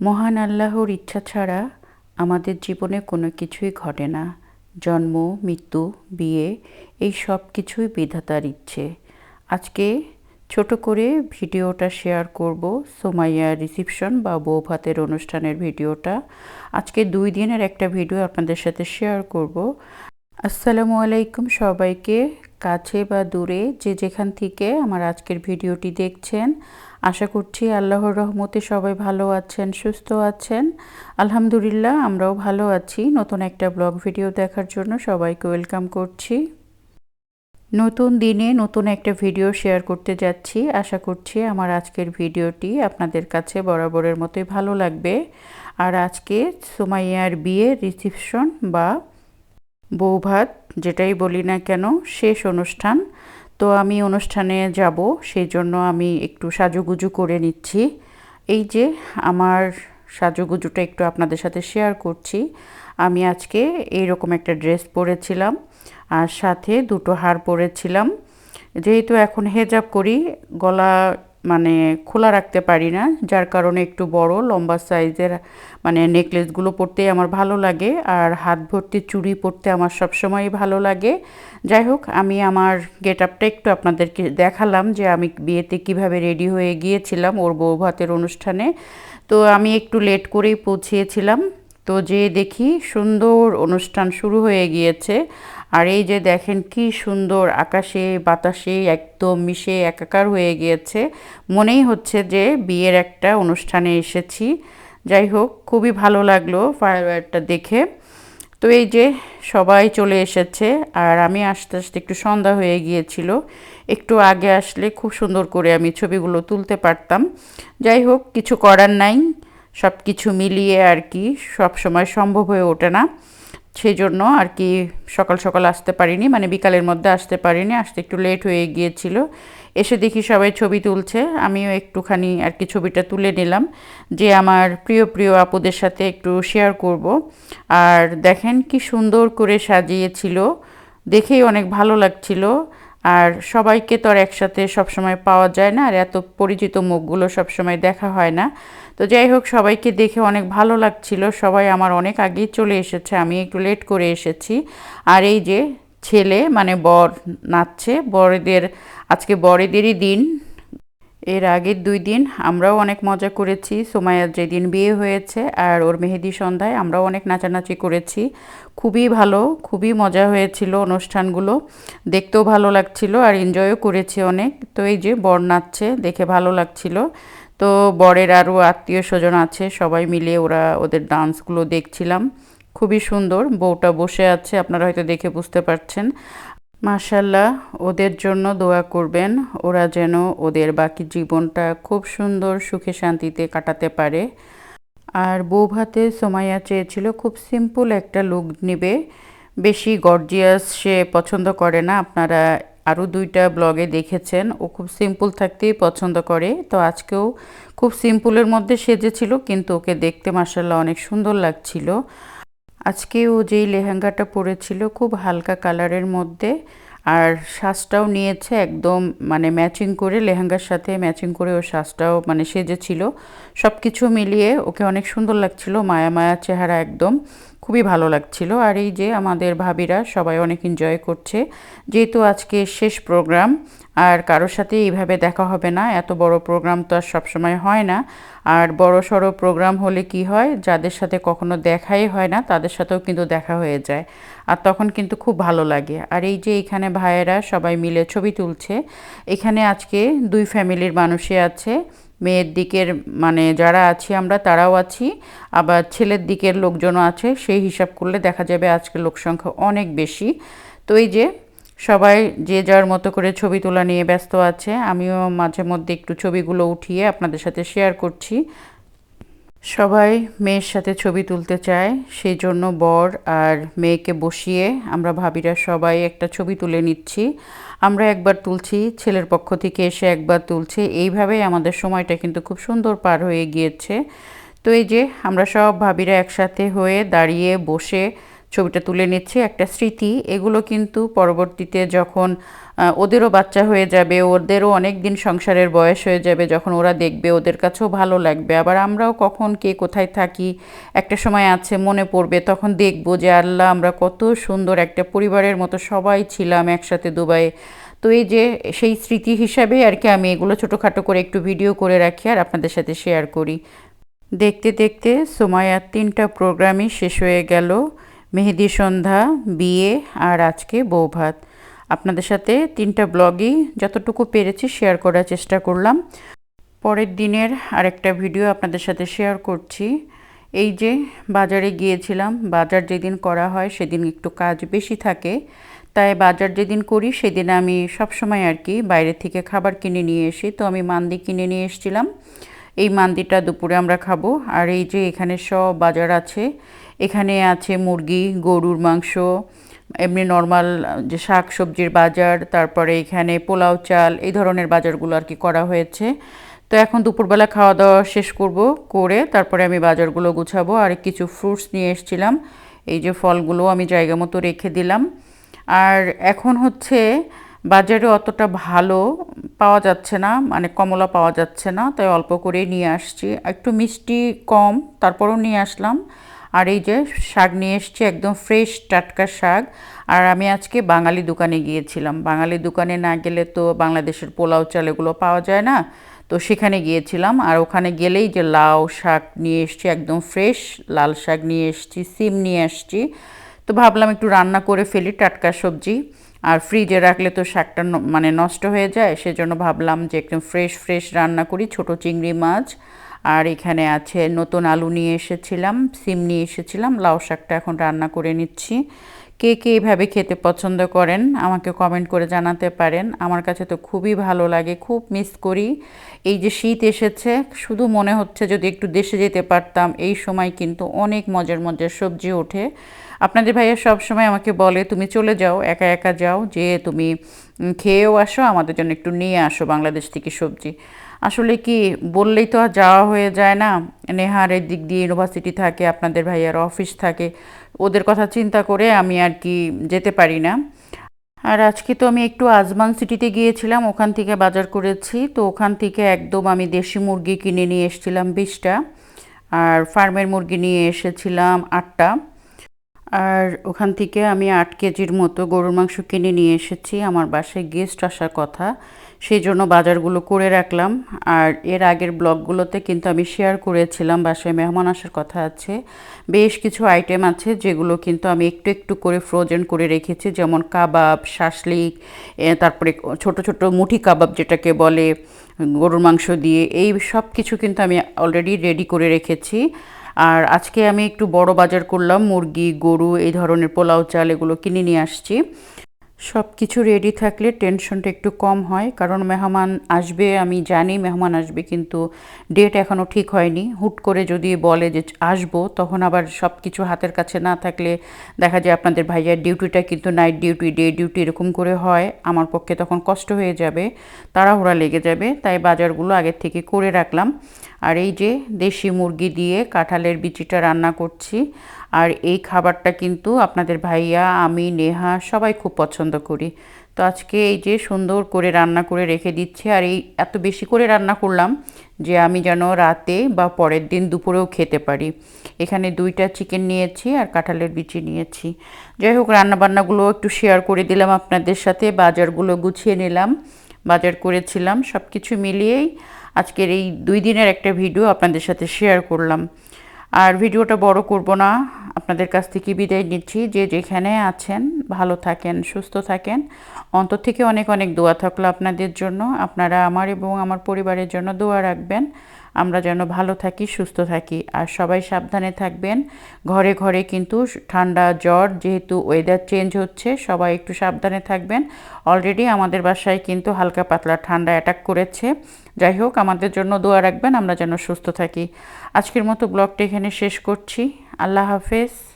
মহান আল্লাহর ইচ্ছা ছাড়া আমাদের জীবনে কোনো কিছুই ঘটে না। জন্ম, মৃত্যু, বিয়ে, এই সব কিছুই বিধাতার ইচ্ছে। আজকে ছোট করে ভিডিওটা শেয়ার করব সোমাইয়া রিসিপশন বা বউ ভাতের অনুষ্ঠানের ভিডিওটা। আজকে দুই দিনের একটা ভিডিও আপনাদের সাথে শেয়ার করব। আসসালামু আলাইকুম সবাইকে। কাছে বা দূরে যে যেখান থেকে আমার আজকের ভিডিওটি দেখছেন আশা করছি আল্লাহর রহমতে সবাই ভালো আছেন, সুস্থ আছেন। আলহামদুলিল্লাহ, আমরাও ভালো আছি। নতুন একটা ব্লগ ভিডিও দেখার জন্য সবাইকে ওয়েলকাম করছি। নতুন দিনে নতুন একটা ভিডিও শেয়ার করতে যাচ্ছি। আশা করছি আমার আজকের ভিডিওটি আপনাদের কাছে বরাবরের মতোই ভালো লাগবে। আর আজকে সোমাইয়ার বিয়ে, রিসিপশন বা বৌভাত, যেটাই বলি না কেন, শেষ অনুষ্ঠান। তো আমি অনুষ্ঠানে যাব সেই জন্য আমি একটু সাজুগুজু করে নিচ্ছি। এই যে, আমার সাজুগুজুটা একটু আপনাদের সাথে শেয়ার করছি। আমি আজকে এইরকম একটা ড্রেস পরেছিলাম, আর সাথে দুটো হার পরেছিলাম। যেহেতু এখন হেজাব করি, গলা মানে খোলা রাখতে পারি না, যার কারণে একটু বড়, লম্বা সাইজের মানে নেকলেসগুলো পরতেই আমার ভালো লাগে, আর হাত ভর্তি চুড়ি পরতে আমার সবসময়ই ভালো লাগে। যাই হোক, আমি আমার গেট আপটা একটু আপনাদেরকে দেখালাম যে আমি বিয়েতে কীভাবে রেডি হয়ে গিয়েছিলাম ওর বউ ভাতের অনুষ্ঠানে। তো আমি একটু লেট করেই পৌঁছিয়েছিলাম। তো যে দেখি সুন্দর অনুষ্ঠান শুরু হয়ে গিয়েছে। আর এই যে দেখেন কি সুন্দর আকাশে, বাতাসে একদম মিশে একাকার হয়ে গিয়েছে। মনেই হচ্ছে যে বিয়ের একটা অনুষ্ঠানে এসেছি। যাই হোক, খুবই ভালো লাগল ফায়ারওয়ারটা দেখে। তো এই যে সবাই চলে এসেছে আর আমি আস্তে আস্তে একটু সন্ধ্যা হয়ে গিয়েছিল। একটু আগে আসলে খুব সুন্দর করে আমি ছবিগুলো তুলতে পারতাম। যাই হোক, কিছু করার নাই। সব কিছু মিলিয়ে আর কি সব সময় সম্ভব হয়ে ওঠে না। সেই জন্য আর কি সকাল সকাল আসতে পারিনি মানে বিকালের মধ্যে আসতে পারিনি, আসতে একটু লেট হয়ে গিয়েছিল। এসে দেখি সবাই ছবি তুলছে, আমিও একটুখানি আর কি ছবিটা তুলে নিলাম, যে আমার প্রিয় প্রিয় আপুদের সাথে একটু শেয়ার করব। আর দেখেন কি সুন্দর করে সাজিয়েছিল, দেখেই অনেক ভালো লাগছিল। আর সবাইকে তো আর একসাথে সবসময় পাওয়া যায় না, আর এত পরিচিত মুখগুলো সবসময় দেখা হয় না। তো যাই হোক, সবাইকে দেখে অনেক ভালো লাগছিল। সবাই আমার অনেক আগেই চলে এসেছে, আমি একটু লেট করে এসেছি। আর এই যে ছেলে মানে বর নাচছে, বরেদের, আজকে বরেদেরই দিন। এর আগের দুই দিন আমরাও অনেক মজা করেছি। সোমায়ার যেদিন বিয়ে হয়েছে আর ওর মেহেদি সন্ধ্যায় আমরাও অনেক নাচানাচি করেছি। খুবই ভালো, খুবই মজা হয়েছিল অনুষ্ঠানগুলো। দেখতেও ভালো লাগছিল আর এনজয়ও করেছি অনেক। তো এই যে বর নাচছে, দেখে ভালো লাগছিল। তো বরের আরও আত্মীয় স্বজন আছে, সবাই মিলে ওরা ওদের ডান্সগুলো দেখছিলাম। খুবই সুন্দর, বউটা বসে আছে, আপনারা হয়তো দেখে বুঝতে পারছেন। মাশাল্লাহ ওদের জন্য দোয়া করবেন, ওরা যেন ওদের বাকি জীবনটা খুব সুন্দর সুখে শান্তিতে কাটাতে পারে। আর বউ ভাতে সোমাইয়া চেয়েছিল, খুব সিম্পল একটা লুক নেবে। বেশি গর্জিয়াস সে পছন্দ করে না, আপনারা আরও দুইটা ব্লগে দেখেছেন। ও খুব সিম্পল থাকতেই পছন্দ করে। তো আজকেও খুব সিম্পলের মধ্যে সেজেছিল, কিন্তু ওকে দেখতে মার্শাল্লাহ অনেক সুন্দর লাগছিল। আজকে ও যেই লেহেঙ্গাটা পরেছিল খুব হালকা কালারের মধ্যে, আর শ্বাসটাও নিয়েছে একদম মানে ম্যাচিং করে, লেহেঙ্গার সাথে ম্যাচিং করে ও শ্বাসটাও মানে সেজেছিল। সব কিছু মিলিয়ে ওকে অনেক সুন্দর লাগছিল, মায়া মায়া চেহারা একদম। খুবই ভালো লাগছিল। আর এই যে আমাদের ভাবিরা সবাই অনেক এনজয় করছে। যেহেতু আজকে শেষ প্রোগ্রাম আর কারোর সাথে এইভাবে দেখা হবে না। এত বড় প্রোগ্রাম তো আর সবসময় হয় না। আর বড় সড়ো প্রোগ্রাম হলে কি হয়? যাদের সাথে কখনো দেখাই হয় না, তাদের সাথেও কিন্তু দেখা হয়ে যায়। আর তখন কিন্তু খুব ভালো লাগে। আর এই যে এখানে ভাইয়েরা সবাই মিলে ছবি তুলছে। এখানে আজকে দুই ফ্যামিলির মানুষই আছে। মেয়ের দিকের মানে যারা আছি আমরা, তারাও আছি। আবার ছেলের দিকের লোকজনও আছে, সেই হিসাব করলে দেখা যাবে আজকে লোক সংখ্যা অনেক বেশি। তো এই যে, সবাই যে যার মতো করে ছবি তোলা নিয়ে ব্যস্ত আছে, আমিও মাঝে মধ্যে একটু ছবিগুলো উঠিয়ে আপনাদের সাথে শেয়ার করছি। সবাই মেয়ের সাথে ছবি তুলতে চায়, সেই জন্য বর আর মেয়েকে বসিয়ে আমরা ভাবিরা সবাই একটা ছবি তুলে নিচ্ছি। আমরা একবার তুলছি, ছেলের পক্ষ থেকে এসে একবার তুলছি। এইভাবেই আমাদের সময়টা কিন্তু খুব সুন্দর পার হয়ে গিয়েছে। তো এই যে আমরা সব ভাবিরা একসাথে হয়ে দাঁড়িয়ে বসে ছবিটা তুলে নিচ্ছি একটা স্মৃতি। এগুলো কিন্তু পরবর্তীতে যখন ওদেরও বাচ্চা হয়ে যাবে, ওদেরও অনেক দিন সংসারের বয়স হয়ে যাবে, যখন ওরা দেখবে, ওদের কাছেও ভালো লাগবে। আবার আমরাও কখন কে কোথায় থাকি, একটা সময় আছে, মনে পড়বে, তখন দেখব যে আল্লাহ, আমরা কত সুন্দর একটা পরিবারের মতো সবাই ছিলাম একসাথে দুবাইয়ে। তো এই যে, সেই স্মৃতি হিসাবে আর কি আমি এগুলো ছোটোখাটো করে একটু ভিডিও করে রাখি আর আপনাদের সাথে শেয়ার করি। দেখতে দেখতে সোমায়ার তিনটা প্রোগ্রামই শেষ হয়ে গেল। মেহেদি সন্ধ্যা, বিয়ে আর আজকে বৌভাত। আপনাদের সাথে তিনটা ব্লগই যতটুকু পেরেছি শেয়ার করার চেষ্টা করলাম। পরের দিনের আরেকটা ভিডিও আপনাদের সাথে শেয়ার করছি। এই যে বাজারে গিয়েছিলাম, বাজার যেদিন করা হয় সেদিন একটু কাজ বেশি থাকে। তাই বাজার যেদিন করি সেদিন আমি সবসময় আর কি বাইরে থেকে খাবার কিনে নিয়ে এসি, তো আমি মান্দি কিনে নিয়ে এসেছিলাম। এই মান্দিটা দুপুরে আমরা খাব। আর এই যে এখানে সব বাজার আছে এখানে আছে মুরগি, গরুর মাংস, এমনি নর্মাল যে শাক সবজির বাজার, তারপরে এখানে পোলাও চাল, এই ধরনের বাজারগুলো আর কি করা হয়েছে। তো এখন দুপুরবেলা খাওয়া দাওয়া শেষ করব, করে তারপরে আমি বাজারগুলো গুছাবো। আর কিছু ফ্রুটস নিয়ে এসেছিলাম, এই যে ফলগুলো আমি জায়গা মতো রেখে দিলাম। আর এখন হচ্ছে বাজারে অতটা ভালো পাওয়া যাচ্ছে না মানে কমলা পাওয়া যাচ্ছে না, তাই অল্প করেই নিয়ে আসছি। একটু মিষ্টি কম, তারপরেও নিয়ে আসলাম। আর এই যে শাক নিয়ে এসছি, একদম ফ্রেশ টাটকা শাক। আর আমি আজকে বাঙালি দোকানে গিয়েছিলাম। বাঙালি দোকানে না গেলে তো বাংলাদেশের পোলাও চাল এগুলো পাওয়া যায় না। তো সেখানে গিয়েছিলাম। আর ওখানে গেলেই যে লাউ শাক নিয়ে এসছি, একদম ফ্রেশ লাল শাক নিয়ে এসছি, সিম নিয়ে আসছি। তো ভাবলাম একটু রান্না করে ফেলি টাটকা সবজি। আর ফ্রিজে রাখলে তো শাকটা মানে নষ্ট হয়ে যায়। সেজন্য ভাবলাম যে একদম ফ্রেশ ফ্রেশ রান্না করি, ছোট চিংড়ি মাছ। আর এখানে আছে নতুন আলু নিয়ে এসেছিলাম, সিম নিয়ে এসেছিলাম, লাউ শাকটা এখন রান্না করে নিচ্ছি। কে কে এইভাবে খেতে পছন্দ করেন আমাকে কমেন্ট করে জানাতে পারেন। আমার কাছে তো খুবই ভালো লাগে, খুব মিস করি। এই যে শীত এসেছে, শুধু মনে হচ্ছে যদি একটু দেশে যেতে পারতাম, এই সময় কিন্তু অনেক মজার মজার সবজি ওঠে। আপনাদের ভাইয়া সব সময় আমাকে বলে, তুমি চলে যাও, একা একা যাও, যে তুমি খেয়েও আসো, আমাদের জন্য একটু নিয়ে আসো বাংলাদেশ থেকে সবজি। আসলে কি বললেই তো আর যাওয়া হয়ে যায় না? নেহারের দিক দিয়ে ইউনিভার্সিটি থাকে, আপনাদের ভাইয়ার অফিস থাকে, ওদের কথা চিন্তা করে আমি আর কি যেতে পারি না। আর আজকে তো আমি একটু আজমান সিটিতে গিয়েছিলাম, ওখান থেকে বাজার করেছি, তো ওখান থেকে একদম আমি দেশি মুরগি কিনে নিয়ে এসেছিলাম বিশটা, আর ফার্মের মুরগি নিয়ে এসেছিলাম আটটা। আর ওখান থেকে আমি আট কেজির মতো গরুর মাংস কিনে নিয়ে এসেছি, আমার বাসায় গেস্ট আসার কথা। সেই জন্য বাজারগুলো করে রাখলাম। আর এর আগের ব্লগগুলোতে কিন্তু আমি শেয়ার করেছিলাম, বাসায় মেহমান আসার কথা আছে। বেশ কিছু আইটেম আছে যেগুলো কিন্তু আমি একটু একটু করে ফ্রোজেন করে রেখেছি, যেমন কাবাব, শাসলিক তারপরে ছোট ছোট মুঠি কাবাব যেটাকে বলে, গরুর মাংস দিয়ে, এই সব কিছু কিন্তু আমি অলরেডি রেডি করে রেখেছি। আর আজকে আমি একটু বড় বাজার করলাম, মুরগি, গরু, এই ধরনের পোলাও, চাল এগুলো কিনে নিয়ে আসছি। সব কিছু রেডি থাকলে টেনশনটা একটু কম হয়, কারণ মেহমান আসবে, আমি জানি মেহমান আসবে কিন্তু ডেট এখনও ঠিক হয়নি। হুট করে যদি বলে যে আসব, তখন আবার সব কিছু হাতের কাছে না থাকলে দেখা যায় আপনাদের ভাইয়ার ডিউটিটা কিন্তু নাইট ডিউটি ডে ডিউটি এরকম করে হয়। আমার পক্ষে তখন কষ্ট হয়ে যাবে, তাড়াহুড়া লেগে যাবে, তাই বাজারগুলো আগের থেকে করে রাখলাম। আর এই যে দেশি মুরগি দিয়ে কাঁঠালের বিচিটা রান্না করছি আর এই খাবারটা কিন্তু আপনাদের ভাইয়া, আমি, নেহা সবাই খুব পছন্দ করি। তো আজকে এই যে সুন্দর করে রান্না করে রেখে দিচ্ছি, আর এই এত বেশি করে রান্না করলাম যে আমি যেন রাতে বা পরের দিন দুপুরেও খেতে পারি। এখানে দুইটা চিকেন নিয়েছি আর কাঁঠালের বিচি নিয়েছি। যাই হোক, রান্নাবান্নাগুলো একটু শেয়ার করে দিলাম আপনাদের সাথে, বাজারগুলো গুছিয়ে নিলাম, বাজার করেছিলাম সব কিছু মিলিয়েই আজকের এই দুই দিনের একটা ভিডিও আপনাদের সাথে শেয়ার করলাম। আর ভিডিওটা বড় করব না। আপনাদের কাছ থেকে বিদায় নিচ্ছি। যে যেখানে আছেন, ভালো থাকেন, সুস্থ থাকেন। অন্তর থেকে অনেক অনেক দোয়া থাকল আপনাদের জন্য। আপনারা আমার এবং আমার পরিবারের জন্য দোয়া রাখবেন। আমরা যেন ভালো থাকি, সুস্থ থাকি। আর সবাই সাবধানে থাকবেন। ঘরে ঘরে কিন্তু ঠান্ডা জ্বর, যেহেতু ওয়েদার চেঞ্জ হচ্ছে, সবাই একটু সাবধানে থাকবেন। অলরেডি আমাদের বাসায় কিন্তু হালকা পাতলা ঠান্ডা অ্যাটাক করেছে। যাই হোক, আমাদের জন্য দোয়া রাখবেন, আমরা যেন সুস্থ থাকি। আজকের মতো ব্লগটা এখানে শেষ করছি। আল্লাহ হাফেজ।